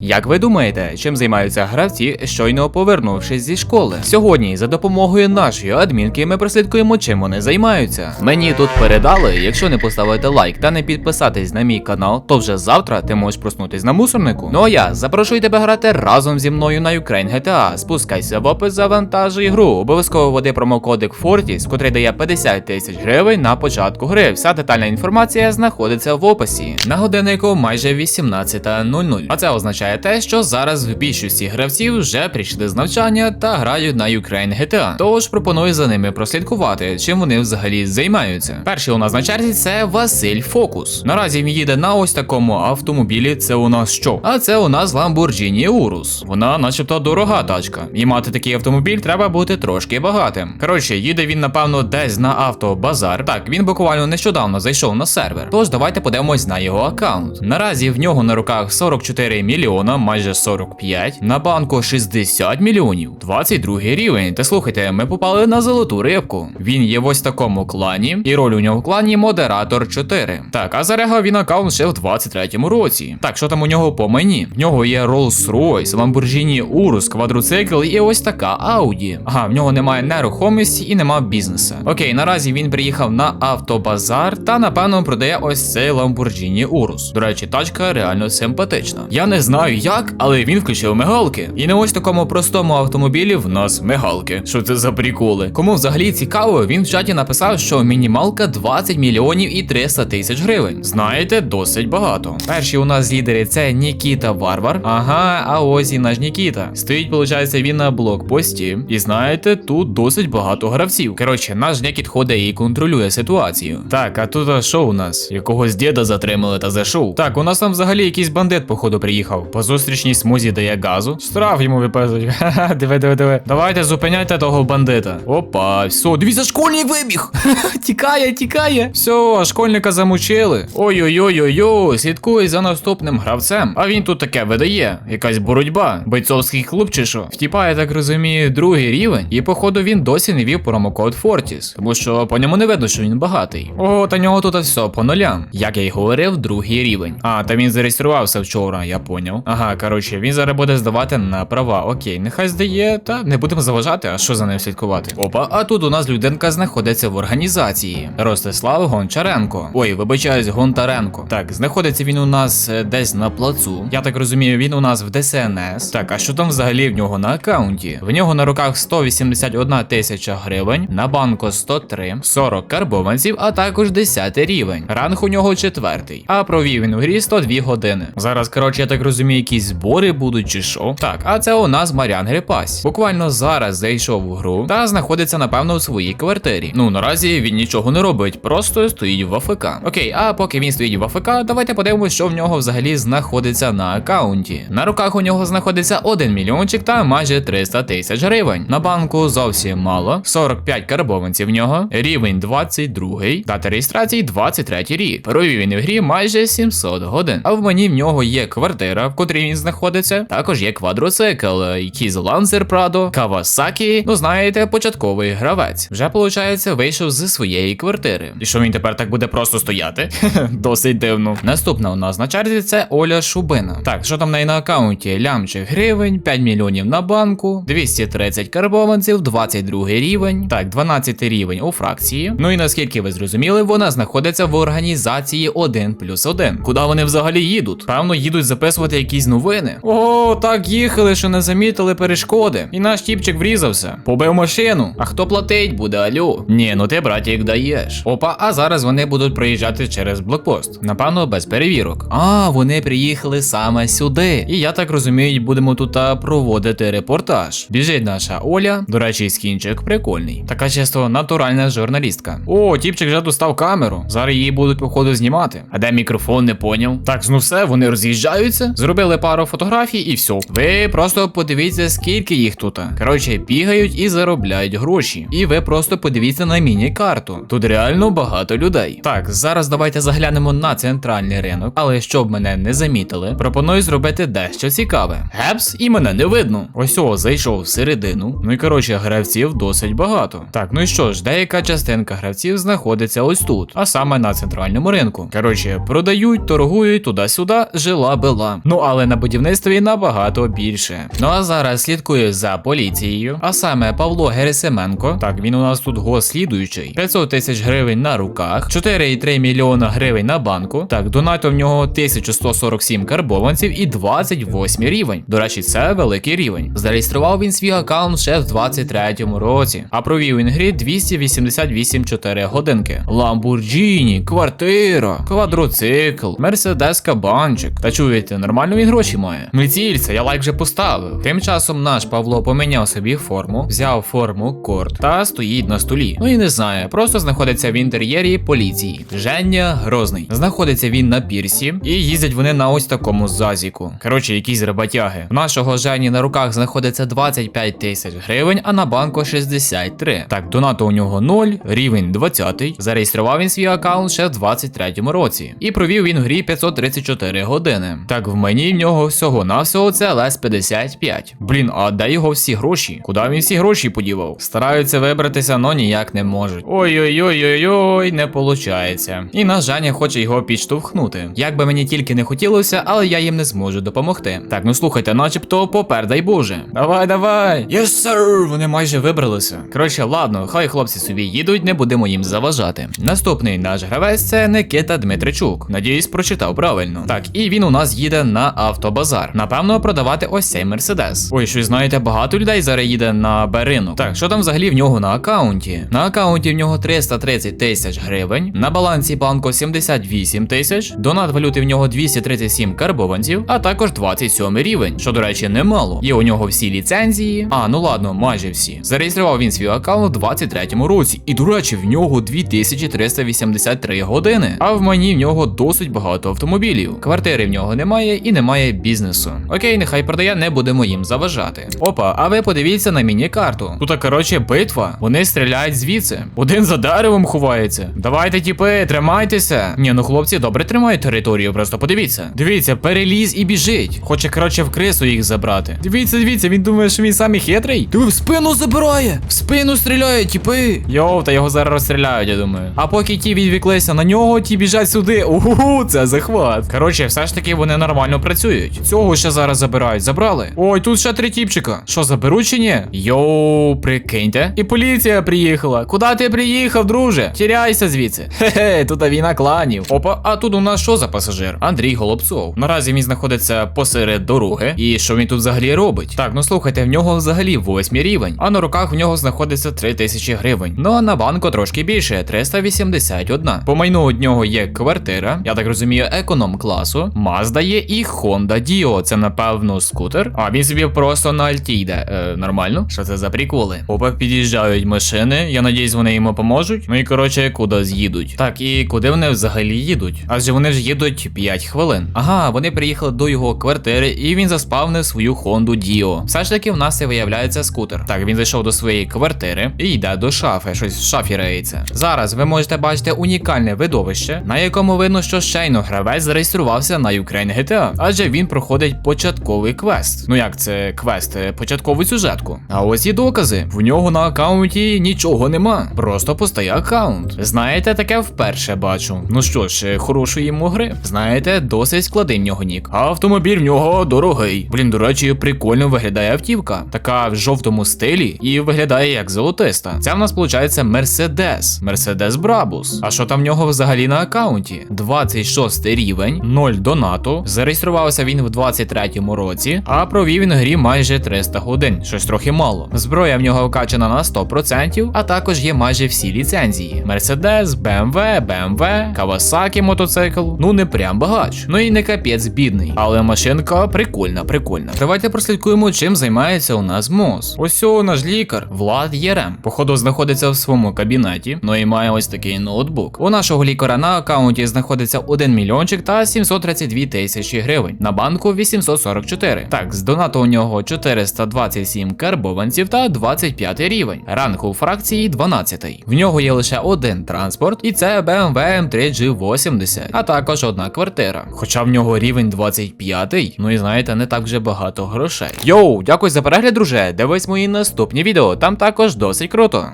Як ви думаєте, чим займаються гравці, щойно повернувшись зі школи? Сьогодні за допомогою нашої адмінки ми прослідкуємо, чим вони займаються. Мені тут передали, якщо не поставити лайк та не підписатись на мій канал, то вже завтра ти можеш проснутись на мусорнику. Ну а я запрошую тебе грати разом зі мною на Ukraine GTA. Спускайся в опис, завантажуй гру. Обов'язково води промокодик Fortis, котрий дає 50 тисяч гривень на початку гри. Вся детальна інформація знаходиться в описі. На годиннику майже 18.00. А це означає те, що зараз в більшості гравців вже прийшли з навчання та грають на Ukraine GTA. Тож пропоную за ними прослідкувати, чим вони взагалі займаються. Перший у нас на черзі це Василь Фокус. Наразі він їде на ось такому автомобілі. Це у нас що? А це у нас Lamborghini Urus. Вона, начебто, дорога тачка. І мати такий автомобіль треба бути трошки багатим. Коротше, їде він, напевно, десь на автобазар. Так, він буквально нещодавно зайшов на сервер. Тож давайте подивимось на його аккаунт. Наразі в нього на руках 44 мільйона, майже 45. На банку 60 мільйонів. 22 рівень. Та слухайте, ми попали на золоту рибку. Він є в ось такому клані, і роль у нього в клані модератор 4. Так, а зарегав він аккаунт ще в 23-му році. Так, що там у нього по мені? В нього є Rolls-Royce, Lamborghini Urus, квадроцикл і ось така Audi. Ага, в нього немає нерухомості і нема бізнесу. Окей, наразі він приїхав на автобазар та напевно продає ось цей Lamborghini Urus. До речі, тачка реально симпатична. Я не знаю як, але він включив мигалки. І на ось такому простому автомобілі в нас мигалки. Що це за приколи? Кому взагалі цікаво, він в чаті написав, що мінімалка 20 мільйонів і 300 тисяч гривень. Знаєте, досить багато. Перші у нас лідери це Нікіта Варвар. Ага, а ось і наш Нікіта. Стоїть, виходить, він на блокпості. І знаєте, тут досить багато гравців. Коротше, наш Нікіт ходить і контролює ситуацію. Так, а тут а що у нас? Якогось діда затримали та за шоу. Так, у нас там взагалі якийсь бандит, походу, приїхав. По зустрічній смузі дає газу. Штраф йому виписують. Ха-ха, диви, диви, диви. Давайте зупиняйте того бандита. Опа, все, дивіться, школьник вибіг. тікає, тікає. Все, школьника замучили. Ой-ой-ой-ой-ой, слідкуй за наступним гравцем. А він тут таке видає. Якась боротьба. Бойцовський клуб чи що? Втіпа, я так розумію, другий рівень. І походу він досі не вів промокод Fortis. Тому що по ньому не видно, що він багатий. О, та нього тут все по нулям. Як я й говорив, другий рівень. А, та він зареєструвався вчора, я поняв. Ага, коротше, він зараз буде здавати на права. Окей, нехай здає, та не будемо заважати, а що за ним слідкувати. Опа, а тут у нас людинка знаходиться в організації. Ростислав Гончаренко. Ой, вибачаюсь, Гонтаренко. Так, знаходиться він у нас е, десь на плацу. Я так розумію, він у нас в ДСНС. Так, а що там взагалі в нього на аккаунті? В нього на руках 181 тисяча гривень, на банку 103, 40 карбованців, а також 10 рівень. Ранг у нього четвертий. А провів він у грі 102 години. Зараз, коротше, я так розумію, якісь збори будуть чи що. Так, а це у нас Маріан Грипась. Буквально зараз зайшов у гру та знаходиться, напевно, у своїй квартирі. Ну наразі він нічого не робить, просто стоїть в АФК. Окей, а поки він стоїть в АФК, давайте подивимося, що в нього взагалі знаходиться на аккаунті. На руках у нього знаходиться 1 мільйончик та майже 300 тисяч гривень. На банку зовсім мало. 45 карбованців в нього, рівень 22, дата реєстрації 23 рік. Провів він в грі майже 700 годин. А в мені в нього є квартира, в котрій він знаходиться. Також є квадроцикл, якийсь Lancer Prado, Kawasaki, ну знаєте, початковий гравець. Вже, виходить, вийшов зі своєї квартири. І що він тепер так буде просто стояти? Досить дивно. Наступна у нас на черзі це Оля Шубина. Так, що там в неї на аккаунті? Лямчих гривень, 5 мільйонів на банку, 230 карбованців, 22 рівень. Так, 12 рівень у фракції. Ну і наскільки ви зрозуміли, вона знаходиться в організації 1 плюс 1. Куди вони взагалі їдуть? Певно, їдуть записувати якісь новини. О, так їхали, що не замітили перешкоди. І наш тіпчик врізався. Побив машину. А хто платить буде, алю? Ні, ну ти, братік, даєш. Опа, а зараз вони будуть проїжджати через блокпост. Напевно, без перевірок. А, вони приїхали саме сюди. І я так розумію, будемо тут проводити репортаж. Біжить наша Оля. До речі, скінчик прикольний. Така чисто натуральна журналістка. О, тіпчик вже достав камеру. Зараз її будуть, походу, знімати. А де мікрофон, не поняв. Так, ну все, вони роз'їжджаються. Зробили пару фотографій і все. Ви просто подивіться, скільки їх тут. Коротше, бігають і заробляють гроші. І ви просто подивіться на міні-карту. Тут реально багато людей. Так, зараз давайте заглянемо на центральний ринок, але щоб мене не замітили, пропоную зробити дещо цікаве. Гепс, і мене не видно. Ось о, зайшов всередину. Ну і коротше, гравців досить багато. Так, ну і що ж, деяка частинка гравців знаходиться ось тут, а саме на центральному ринку. Коротше, продають, торгують туди-сюди, жила била. Ну але на будівництві набагато більше. Ну а зараз слідкую за поліцією, а саме Павло Герасименко. Так, він у нас тут гослідуючий. 500 тисяч гривень на руках, 4,3 мільйона гривень на банку. Так, донатив в нього 1147 карбованців і 28 рівень. До речі, це великий рівень. Зареєстрував він свій аккаунт ще в 23-му році, а провів він грі 288 4 годинки. Ламбурджіні, квартира, квадроцикл, мерседес кабанчик. Та чуєте, нормально він гроші має. Мицільця, я лайк вже поставив. Тим часом наш Павло поміняв собі форму, взяв форму корт та стоїть на столі. Ну і не знає, просто знаходиться в інтер'єрі поліції. Женя Грозний. Знаходиться він на пірсі, і їздять вони на ось такому зазіку. Коротше, якісь роботяги. У нашого Жені на руках знаходиться 25 тисяч гривень, а на банку 63. Так, донату у нього 0, рівень 20. Зареєстрував він свій аккаунт ще в 23-му році. І провів він в грі 534 години. Так, в мені в нього всього навсього це лес 55. Блін, а де його всі гроші? Куди він всі гроші подівав? Стараються вибратися, но ніяк не можуть. Ой-ой-ой-ой-ой, не получається. І наш Женя хоче його підштовхнути. Як би мені тільки не хотілося, але я їм не зможу допомогти. Так, ну слухайте, начебто попер, дай Боже. Давай, давай. Yes, sir! Вони майже вибралися. Коротше, ладно, хай хлопці собі їдуть, не будемо їм заважати. Наступний наш гравець це Никита Дмитричук. Надіюсь, прочитав правильно. Так, і він у нас їде на автобазар. Напевно, продавати ось цей мерседес. Ой, щось знаєте, багато людей зараз їде на беринок. Так, що там взагалі в нього на аккаунті? На аккаунті в нього 330 тисяч гривень, на балансі банку 78 тисяч, донат валюти в нього 237 карбованців, а також 27 рівень, що, до речі, немало. Є у нього всі ліцензії. А, ну ладно, майже всі. Зареєстрував він свій аккаунт у 23-му році. І, до речі, в нього 2383 години. А в мені в нього досить багато автомобілів. Квартири в нього немає і немає бізнесу. Окей, нехай продає, не будемо їм заважати. Опа, а ви подивіться на міні-карту. Тут, коротше, битва. Вони стріляють звідси. Один за деревом ховається. Давайте, тіпи, тримайтеся. Ні, ну хлопці добре тримають територію, просто подивіться. Дивіться, переліз і біжить. Хоче, коротше, в крису їх забрати. Дивіться, дивіться, він думає, що він самий хитрий. Диви, в спину забирає! В спину стріляє, тіпи. Йоу, та його зараз розстріляють, я думаю. А поки ті відвіклися на нього, ті біжать сюди. Угу, це захват. Коротше, все ж таки вони нормально працюють. Цього ще зараз забирають. Забрали. Ой, тут ще три тіпчика. Що, заберуть чи ні? Йоу, прикиньте. І поліція приїхала. Куди ти приїхав, друже? Тіряйся звідси. Хе-хе, тут війна кланів. Опа, а тут у нас що за пасажир? Андрій Голубцов. Наразі він знаходиться посеред дороги. І що він тут взагалі робить? Так, ну слухайте, в нього взагалі восьмий рівень, а на руках в нього знаходиться 3000 гривень. Ну а на банку трошки більше 381. По майну у нього є квартира, я так розумію, економ класу. Mazda є і Honda Dio. Це напевно скутер. А він собі просто на альті йде. Е, нормально? Що це за приколи? Опа, під'їжджають машини. Я надіюсь, вони йому поможуть. Ну і коротше, куди з'їдуть. Так, і куди вони взагалі їдуть? Адже вони ж їдуть 5 хвилин. Ага, вони приїхали до його квартири, і він заспавнив свою Honda Dio. Все ж таки, в нас це виявляється скутер. Так, він зайшов до своєї квартири і йде до шафи. Щось в шафі реється. Зараз ви можете бачити унікальне видовище, на якому видно, що щойно гравець зареєструвався на Ukraine GTA, адже він проходить початковий квест. Ну як це квест, Е, початкову сюжетку. А ось і докази. В нього на аккаунті нічого нема. Просто пустий аккаунт. Знаєте, таке вперше бачу. Ну що ж, е, хорошої йому гри. Знаєте, досить складний в нього нік. А автомобіль в нього дорогий. Блін, до речі, прикольно виглядає автівка. Така в жовтому стилі і виглядає як золотиста. Це в нас виходить Мерседес. Мерседес Брабус. А що там в нього взагалі на аккаунті? 26 рівень, 0 донату. Зареєструвався він в 23-му році, а провів він грі майже 300 годин, щось трохи мало. Зброя в нього вкачана на 100%, а також є майже всі ліцензії: Mercedes, BMW, BMW, Kawasaki мотоцикл. Ну не прям багач. Ну і не капець бідний. Але машинка прикольна, прикольна. Давайте прослідкуємо, чим займається у нас МОЗ. Ось наш лікар, Влад Єрем. Походу, знаходиться в своєму кабінеті. Ну і має ось такий ноутбук. У нашого лікаря на аккаунті знаходиться 1 мільйончик та 732 тисячі гривень. На банку 844. Так, з донату у нього 427 карбованців та 25 рівень. Ранг у фракції 12. В нього є лише один транспорт, і це BMW M3G80, а також одна квартира. Хоча в нього рівень 25, ну і знаєте, не так вже багато грошей. Йоу, дякую за перегляд, друже. Дивись мої наступні відео, там також досить круто.